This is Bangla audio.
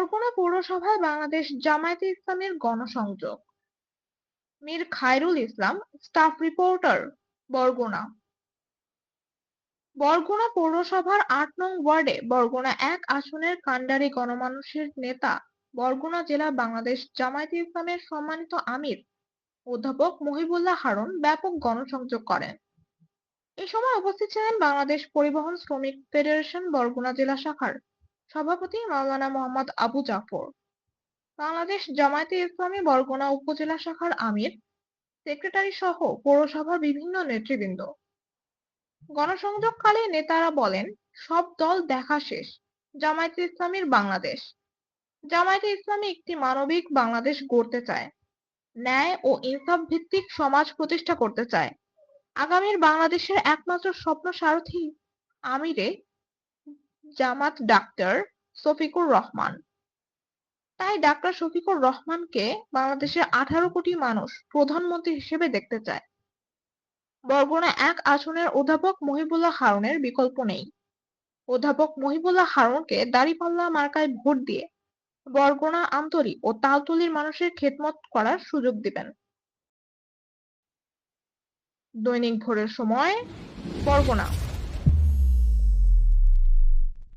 বরগুনা পৌরসভায় বাংলাদেশ জামায়াতে ইসলামের গণসংযোগ। Mir Khairul Islam, staff reporter, Barguna. Barguna পৌরসভার আট নং ওয়ার্ডে বরগুনা এক আসনের কান্ডারি গণমানুষের নেতা বরগুনা জেলা বাংলাদেশ জামায়াতে ইসলামের সম্মানিত আমির অধ্যাপক মহিবুল্লাহ হারুন ব্যাপক গণসংযোগ করেন। এ সময় উপস্থিত ছিলেন বাংলাদেশ পরিবহন শ্রমিক ফেডারেশন বরগুনা জেলা শাখার সভাপতি মাওলানা মোহাম্মদ আবু জাফর। বাংলাদেশ জামায়াতে ইসলামী বরগুনা উপজেলা শাখার আমির, সেক্রেটারি সহ পৌরসভার বিভিন্ন নেতৃবৃন্দ। গণসংযোগকালে নেতারা বলেন, সব দল দেখা শেষ, জামায়াতে ইসলামীর বাংলাদেশ। জামায়াতে ইসলামী একটি মানবিক বাংলাদেশ গড়তে চায়, ন্যায় ও ইনসাফ ভিত্তিক সমাজ প্রতিষ্ঠা করতে চায়। আগামীর বাংলাদেশের একমাত্র স্বপ্ন সারথী আমিরে জামাত ডাক্তার শফিকুর রহমান। তাই ডাক্তার শফিকুর রহমানকে বাংলাদেশের আঠারো কোটি মানুষ প্রধানমন্ত্রী হিসেবে দেখতে চায়। বরগুনা এক আসনের অধ্যাপক মহিবুল্লাহ হারুনের বিকল্প নেই। অধ্যাপক মহিবুল্লাহ হারুনকে দাঁড়িপাল্লা মার্কায় ভোট দিয়ে বরগুনা আন্তরিক ও তালতলির মানুষের খেদমত করার সুযোগ দিবেন। দৈনিক ভোরের সময়, বরগুনা।